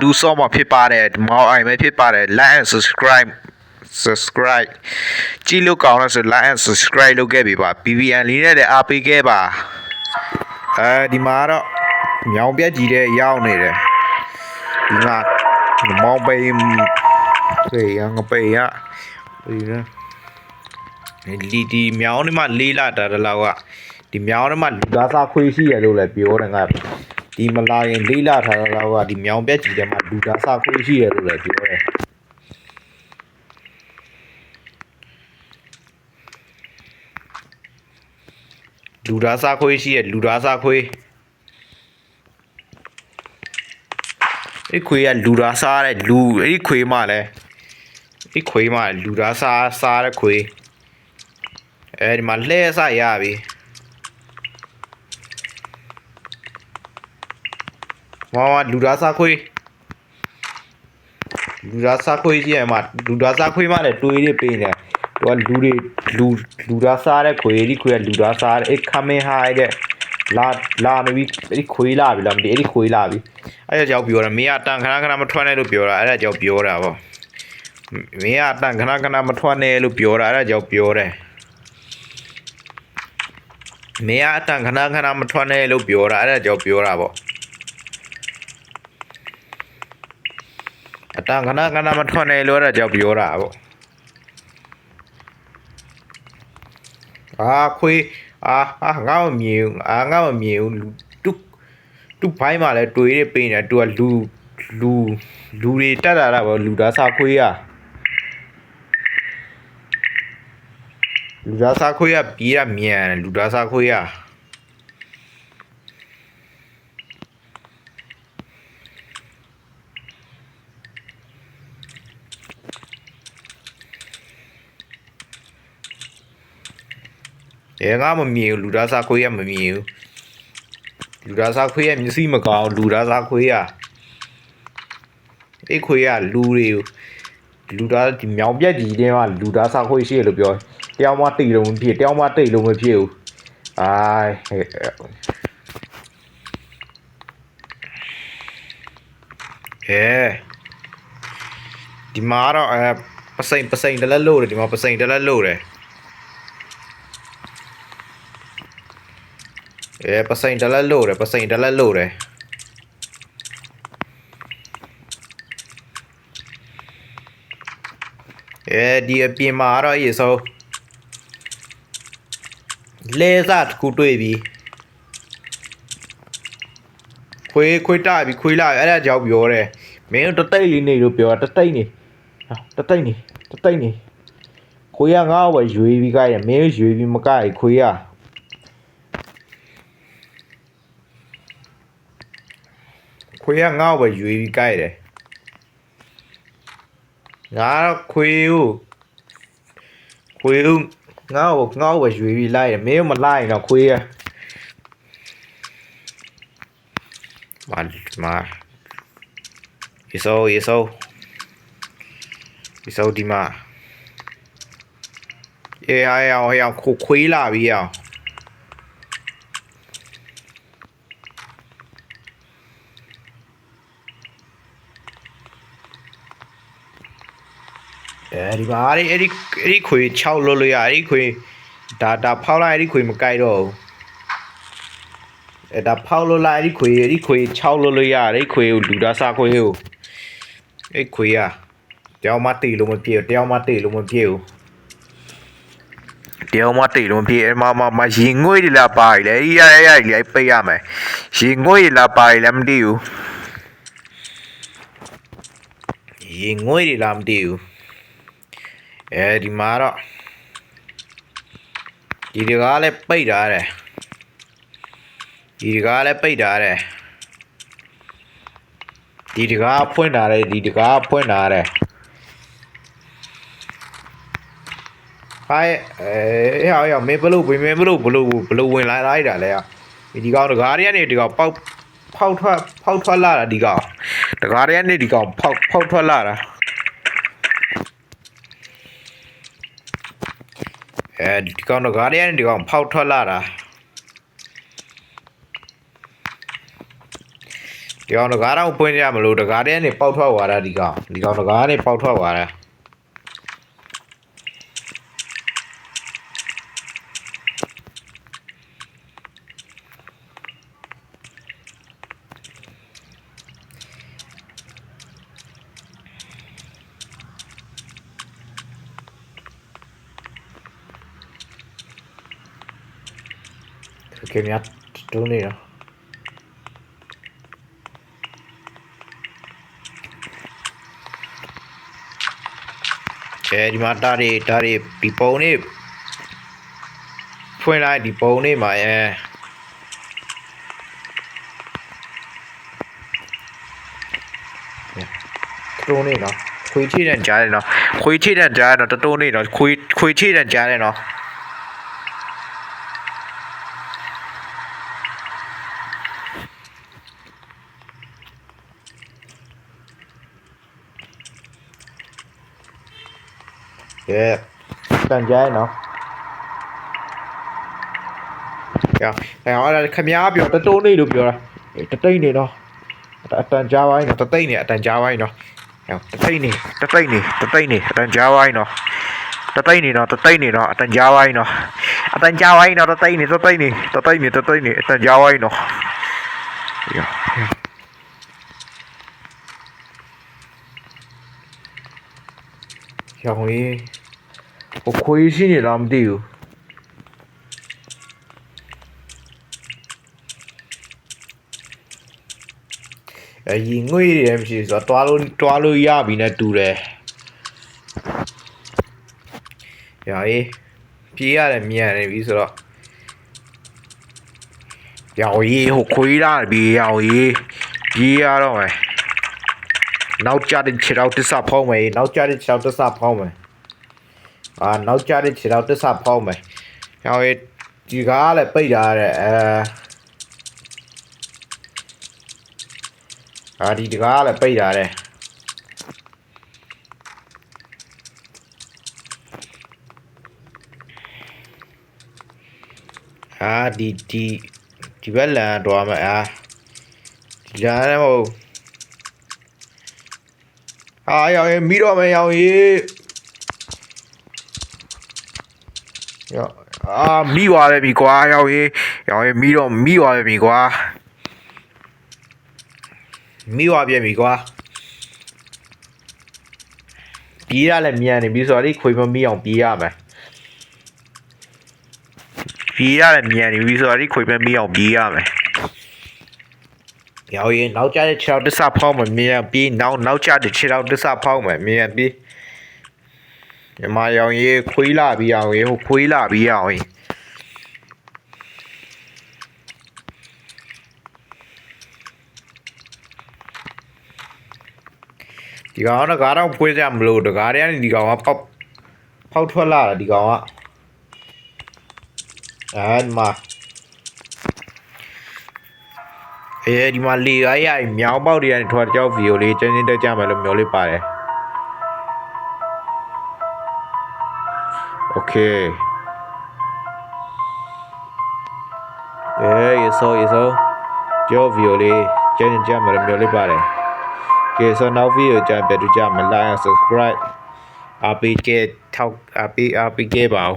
တူဆော့မှာဖြစ်ပါတယ်မောင်အိုင်ပဲဖြစ်ပါတယ် like and subscribe subscribe ကြည့်လို့ကောင်းလို့ဆို like and subscribe လုပ်ခဲ့ပြီပါ BBN လေးနဲ့လည်းအားပေးခဲ့ပါအဲဒီမှာတော့ညောင်ပြက်ကြီးတဲ့ရောက်နေတယ်ဒီမှာမောင်ပိန်စေရငပိန်ရဒီနော်ဒီဒီမြောင်းနေမှာလေးလာတာတလောက်ကဒီမြောင်းနေမှာလူသားစားခွေးရှိရလို့လည်းပြောတယ်ငါ ဒီမလာရင်လေးလာထားတဲ့လောက်ကဒီမြောင်းပြက်ကြီးထဲမှာလူသားစားခွေးရှိရလို့လည်းပြောတယ်လူသားစားခွေးရှိရဲ့လူသားစားခွေးအဲ့ခွေးကလူသားစားတဲ့လူအဲ့ဒီခွေးမှလည်းအဲ့ခွေးမှလူသားစားစားတဲ့ခွေးအဲ့ဒီမှာလှဲစရပြီ မမလူသားစားခွေးလူသားစားခွေးကြီးရဲ့မှာလူသားစားခွေးမှလည်းတွေးရပေးနေတယ်သူကလူတွေလူလူသားစားတဲ့ခွေးဒီခွေးကလူသားစားတဲ့အဲ့ခမင်းဟိုင်းတဲ့လာလာနေပြီအဲ့ဒီခွေးလာပြီလားမသိအဲ့ဒီခွေးလာပြီအဲ့ဒါကြောင့်ပြောတာမင်းကတန်ခဏခဏမထွက်နဲ့လို့ပြောတာအဲ့ဒါကြောင့်ပြောတာပေါ့မင်းကတန်ခဏခဏမထွက်နဲ့လို့ပြောတာအဲ့ဒါကြောင့်ပြောတယ်မင်းကအတန်ခဏခဏမထွက်နဲ့လို့ပြောတာအဲ့ဒါကြောင့်ပြောတာပေါ့ အတန်ခဏခဏမထွက်နဲ့လို့အဲ့ဒါကြောင့်ပြောတာပေါ့အာခွေးအာအာငါ့မမြင်ဘူးအာငါ့မမြင်ဘူးလူတူတူဘိုင်းမှာလဲတွေးရပေးနေတူကလူလူလူတွေတက်လာတာပေါ့လူသားစားခွေးရလူသားစားခွေးရပြေးရမြန်တယ်လူသားစားခွေးရ အဲငါမမြင်ဘူးလူသားစားခွေးရမမြင်ဘူးလူသားစားခွေးရမျက်စိမကောင်းလူသားစားခွေးရအေးခွေးရလူတွေကိုလူသားဒီမြောင်ပြက်ကြီးတဲမှာလူသားစားခွေးရှိရလို့ပြောတယောက်မှတိတ်လုံးမဖြစ်တယောက်မှတိတ်လုံးမဖြစ်ဘူးအိုင်ဟဲ့အဲဒီမှာတော့အဲပစိန်ပစိန်တလက်လို့တယ်ဒီမှာပစိန်တလက်လို့တယ် အဲပစိန်တလက်လို့တယ်ပစိန်တလက်လို့တယ်အဲဒီအပြင်မှာတော့ရေဆိုလဲစားတစ်ခုတွေ့ပြီခွေးခွေးတပြီခွေးလာအဲ့ဒါကြောက်ပြောတယ်မင်းတို့တတိတ်လေးနေလို့ပြောတာတတိတ်နေဟာတတိတ်နေတတိတ်နေခွေးကငါ့ဘရွေပြီးကြတယ်မင်းရွေပြီးမကြိုက်ခွေးက ခွေးကငါ့ကိုပဲယူပြီးကြိုက်တယ်ငါတော့ခွေးကိုခွေးကိုငါ့ကိုငါ့ကိုပဲယူပြီးလိုက်တယ်မင်းမလိုက်တော့ခွေးကမာမာရေဆိုရေဆိုရေဆိုဒီမှာအေးအေးအောင်အေးအောင်ခွေးလာပြီအောင် အဲဒီပါအဲ့ဒီအဲ့ဒီအဲ့ဒီခွေ6လွတ်လို့ရအဲ့ဒီခွေဒါဒါဖောက်လိုက်အဲ့ဒီခွေမကြိုက်တော့ဘူးအဲဒါဖောက်လို့လိုက်အဲ့ဒီခွေအဲ့ဒီခွေ6လွတ်လို့ရအဲ့ဒီခွေကိုလူသားစားခွေကိုအဲ့ခွေကတယောက်မှတေလို့မပြေဘူးတယောက်မှတေလို့မပြေဘူးတယောက်မှတေလို့မပြေအဲ့မမမရင်ငွေတွေလာပါလေအဲ့ရရရလေပိတ်ရမယ်ရင်ငွေတွေလာပါလေမသိဘူးရင်ငွေတွေလာမသိဘူး အဲဒီမှာတော့ဒီတကားလည်းပိတ်ထားတယ်ဒီတကားလည်းပိတ်ထားတယ်ဒီတကားဖွင့်ထားတယ်ဒီတကားဖွင့်ထားတယ်ဟိုင်းအဲဟောရောမင်းဘလို့ဝင်မင်းဘလို့ဘလို့ဘလို့ဝင်လာလိုက်တာလဲဒီကောင်တကားတွေကနေဒီကောင်ပေါက်ဖောက်ထွက်ဖောက်ထွက်လာတာဒီကောင်တကားတွေကနေဒီကောင်ဖောက်ဖောက်ထွက်လာတာ အဲဒီကောင်တော့ဂါရီယန်ဒီကောင်ဖောက်ထွက်လာတာဒီကောင်တကားတော့ပွင့်ကြမလို့တကားတဲ့ကနေပေါက်ထွက်သွားတာဒီကောင်ဒီကောင်တကားကနေပေါက်ထွက်သွားတာ ခင်ဗျာတုံးနေတော့ကဲဒီမှာတားတွေတားတွေဒီပုံလေးဖွင့်လိုက်ဒီပုံလေးမှာအဲတုံးနေနော်ခွေချိတဲ့ကြားတယ်နော်ခွေချိတဲ့ကြားတယ်နော်တတုံးနေနော်ခွေခွေချိတဲ့ကြားတယ်နော် ကဲတန်ကြားတယ်နော်ကဲအဲအဲ့ဒါခမားပြောတတုံးနေလို့ပြောတာတတိတ်နေနော်အတန်ကြားပိုင်းနော်တတိတ်နေအတန်ကြားပိုင်းနော်ဟဲ့တတိတ်နေတတိတ်နေတတိတ်နေအတန်ကြားပိုင်းနော်တတိတ်နေနော်တတိတ်နေနော်အတန်ကြားပိုင်းနော် ဟိုခွေးရှိနေလားမသိဘူးအရင်ငွေရယ်မရှိဆိုတော့တွားလို့တွားလို့ရပြီနဲ့တူတယ်။ရာအေးပြေးရတယ်မြန်နေပြီဆိုတော့ရောင်ကြီးဟိုခွေးလာပြီရောင်ကြီးပြေးရတော့မယ်။နောက်ကြတဲ့ခြေတော့တစ္ဆဖောင်းမယ်နောက်ကြတဲ့ခြေတော့တစ္ဆဖောင်းမယ်။ အာနောက်ကြတဲ့ခြေတော့တစ္ဆဖောင်းမယ်။ရောင်ကြီးဒီကားလည်းပိတ်ထားတဲ့အဲအာဒီတကားလည်းပိတ်ထားတယ်အာဒီဒီဒီဘက်လန်တော့မယ်အာဒီလမ်းလည်းမဟုတ်အာရောက်ရင်မိတော့မယ်ရောက်ရင် ရောက်အာမိသွားပဲပြီကွာရောက်ရင်ရောက်ရင်မိတော့မိသွားပဲပြီကွာမိသွားပြန်ပြီကွာပြေးရလဲမြန်နေပြီဆိုတော့ဒီခွေမမိအောင်ပြေးရမယ်ပြေးရလဲမြန်နေပြီဆိုတော့ဒီခွေမမိအောင်ပြေးရမယ်ရောရင်နောက်ကျတဲ့ခြေထောက်တစ္ဆဖောင်းမယ်မြန်ပြေးနောက်နောက်ကျတဲ့ခြေထောက်တစ္ဆဖောင်းမယ်မြန်ပြေး မြမရောင်ရေးခွေးလာပြီးအောင်ရေးဟိုခွေးလာပြီးအောင်ရေးဒီကောင်ကကားတော့ပွေးကြမလို့တကားတွေကနေဒီကောင်ကပေါက်ပေါက်ထွက်လာတာဒီကောင်ကအဲဒီမှာအဲဒီမှာလေကားရည်မြောင်းပေါက်တွေကနေထွက်ကြောက်ဗီဒီယိုလေးကျင်းချင်းတက်ကြမယ်လို့မျှော်လင့်ပါတယ် Okay. Eh, eso, eso. ကြော video လေးကျန်ကြမှာမျိုးလေးပါတယ်။ Okay, so now video ကြပြတူကြမ like and subscribe အပိကေထောက်အပိအပိကေပါအောင်